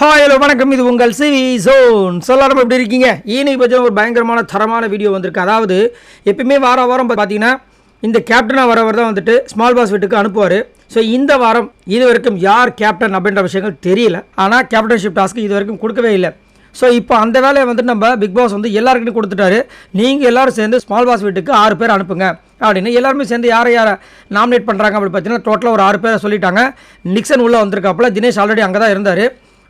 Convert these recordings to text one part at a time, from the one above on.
Hi hello வணக்கம். இது உங்கள் சிவி ஜோன் சொல்லாரம் எப்படி இருக்கீங்க? இன்னைக்கு பற்றி ஒரு பயங்கரமான தரமான வீடியோ வந்திருக்கு. அதாவது எப்பயுமே வார வாரம் பார்த்தீங்கன்னா இந்த கேப்டனாக வரவர் தான் வந்துட்டு ஸ்மால் பாஸ் வீட்டுக்கு அனுப்புவார். ஸோ இந்த வாரம் இது வரைக்கும் யார் கேப்டன் அப்படின்ற விஷயங்கள் தெரியல. ஆனால் கேப்டன்ஷிப் டாஸ்க்கு இது வரைக்கும் கொடுக்கவே இல்லை. ஸோ இப்போ அந்த வேலையை வந்துட்டு நம்ம பிக் பாஸ் வந்து எல்லாருக்கிட்டையும் கொடுத்துட்டாரு. நீங்கள் எல்லாரும் சேர்ந்து ஸ்மால் பாஸ் வீட்டுக்கு ஆறு பேர் அனுப்புங்க. அப்படின்னு எல்லாருமே சேர்ந்து யாரை யாரை நாமினேட் பண்ணுறாங்க அப்படின்னு பார்த்தீங்கன்னா டோட்டலாக ஒரு ஆறு பேரை சொல்லிட்டாங்க. நிக்சன் உள்ளே வந்திருக்காப்புல தினேஷ் ஆல்ரெடி அங்கே தான் இருந்தார்.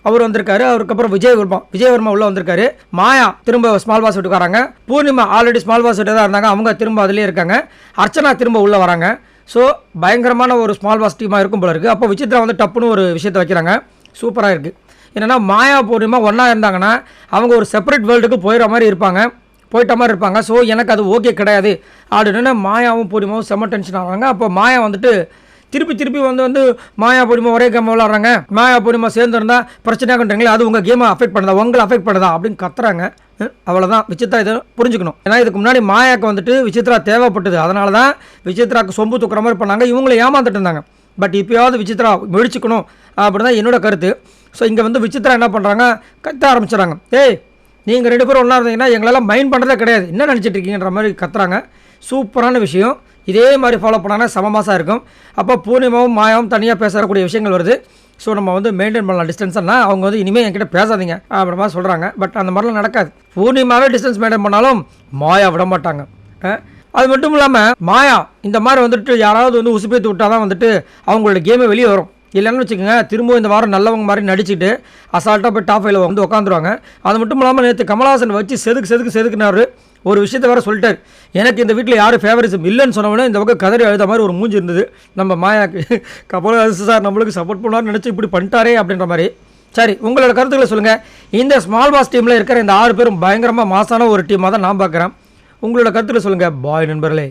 அவர் வந்திருக்காரு அவருக்கப்புறம் விஜய் வர்மா விஜய் உள்ள வந்திருக்காரு. மாயா திரும்ப ஸ்மால் பாஸ் வீட்டுக்கு வராங்க பூர்ணிமா ஆல்ரெடி ஸ்மால் பாஸ் வீட்டு தான் இருந்தாங்க. அவங்க திரும்ப அதுலேயே இருக்காங்க. அர்ச்சனா திரும்ப உள்ள வராங்க. ஸோ பயங்கரமான ஒரு ஸ்மால் பாஸ் டீமாக இருக்கும் போல இருக்குது அப்போ விசித்ரா வந்து டப்புன்னு ஒரு விஷயத்தை வைக்கிறாங்க. சூப்பராக இருக்குது என்னென்னா மாயா பூர்ணிமா ஒன்றா இருந்தாங்கன்னா அவங்க ஒரு செப்பரேட் வேர்ல்டுக்கு போயிடுற மாதிரி இருப்பாங்க. போயிட்ட மாதிரி இருப்பாங்க. ஸோ எனக்கு அது ஓகே கிடையாது. அப்படின்னு மாயாவும் பூர்ணிமாவும் செம்ம டென்ஷன் ஆகிறாங்க அப்போ மாயா வந்துட்டு திருப்பி திருப்பி வந்து வந்து மாயா பூர்ணிமா ஒரே கேம் விளாட்றாங்க மாயா பூர்ணிமா சேர்ந்துருந்தா பிரச்சனையாகன்றீங்களே அது உங்கள் கேமை அஃபெக்ட் பண்ணுதா? உங்களை அஃபெக்ட் பண்ணுதா? அப்படின்னு கத்துறாங்க. அவ்வளோதான் விசித்ரா இதை புரிஞ்சுக்கணும். ஏன்னா இதுக்கு முன்னாடி மாயாக்கு வந்துட்டு விசித்ரா தேவைப்பட்டது. அதனால தான் விசித்ராக்கு சொம்பு தூக்குற மாதிரி பண்ணாங்க. இவங்களை ஏமாந்துட்டு இருந்தாங்க. பட் இப்போயாவது விசித்ரா முடிச்சுக்கணும் அப்படின்னு தான் என்னோட கருத்து. ஸோ இங்கே வந்து விசித்ரா என்ன பண்ணுறாங்க கத்த ஆரம்பிச்சிடறாங்க. ஏய் நீங்கள் ரெண்டு பேரும் ஒன்றா இருந்தீங்கன்னா எங்களெல்லாம் மைண்ட் பண்ணுறதே கிடையாது. என்ன நினச்சிட்டு இருக்கீங்கன்ற மாதிரி கத்துறாங்க. சூப்பரான விஷயம். இதே மாதிரி ஃபாலோ பண்ணாங்கன்னா சமமாசாக இருக்கும். அப்போ பூர்ணிமாவும் மாயாவும் தனியாக பேசக்கூடிய விஷயங்கள் வருது. ஸோ நம்ம வந்து மெயின்டைன் பண்ணலாம். டிஸ்டன்ஸ்னா அவங்க வந்து இனிமேல் என்கிட்ட பேசாதீங்க அப்படின்ற மாதிரி சொல்கிறாங்க பட் அந்த மாதிரிலாம் நடக்காது. பூர்ணிமாவே டிஸ்டன்ஸ் மெயின்டைன் பண்ணாலும் மாயா விட மாட்டாங்க. அது மட்டும் இல்லாமல் மாயா இந்த மாதிரி வந்துட்டு யாராவது வந்து உசுப்பேத்து விட்டால் தான் வந்துட்டு அவங்களோட கேமே வெளியே வரும். இல்லைன்னு வச்சுக்கோங்க திரும்பவும் இந்த வாரம் நல்லவங்க மாதிரி நடிச்சுட்டு அசால்ட்டாக போய் டாப் ஃபைவ்ல வந்து உட்காந்துருவாங்க அது மட்டும் இல்லாமல் நேற்று கமலஹாசன் வச்சு செதுக்கு செதுக்கு செதுக்குனாரு. ஒரு விஷயத்த வேற சொல்லிட்டார். எனக்கு இந்த வீட்டில் யாரும் ஃபேவரிசம் இல்லைன்னு சொன்னவொடனே இந்த பக்கம் கதறி அழுத மாதிரி ஒரு மூஞ்சி இருந்தது. நம்ம மாயாக்கு கமலஹாசன் சார் நம்மளுக்கு சப்போர்ட் பண்ணுவார்னு நினச்சி இப்படி பண்ணிட்டாரே அப்படின்ற மாதிரி. சரி உங்களோட கருத்துக்களை சொல்லுங்கள் இந்த ஸ்மால் பாஸ் டீமில் இருக்கிற இந்த ஆறு பேரும் பயங்கரமாக மாசான ஒரு டீமாக தான் நான் பார்க்குறேன். உங்களோட கருத்துக்களை சொல்லுங்கள் பாய் நண்பர்களே.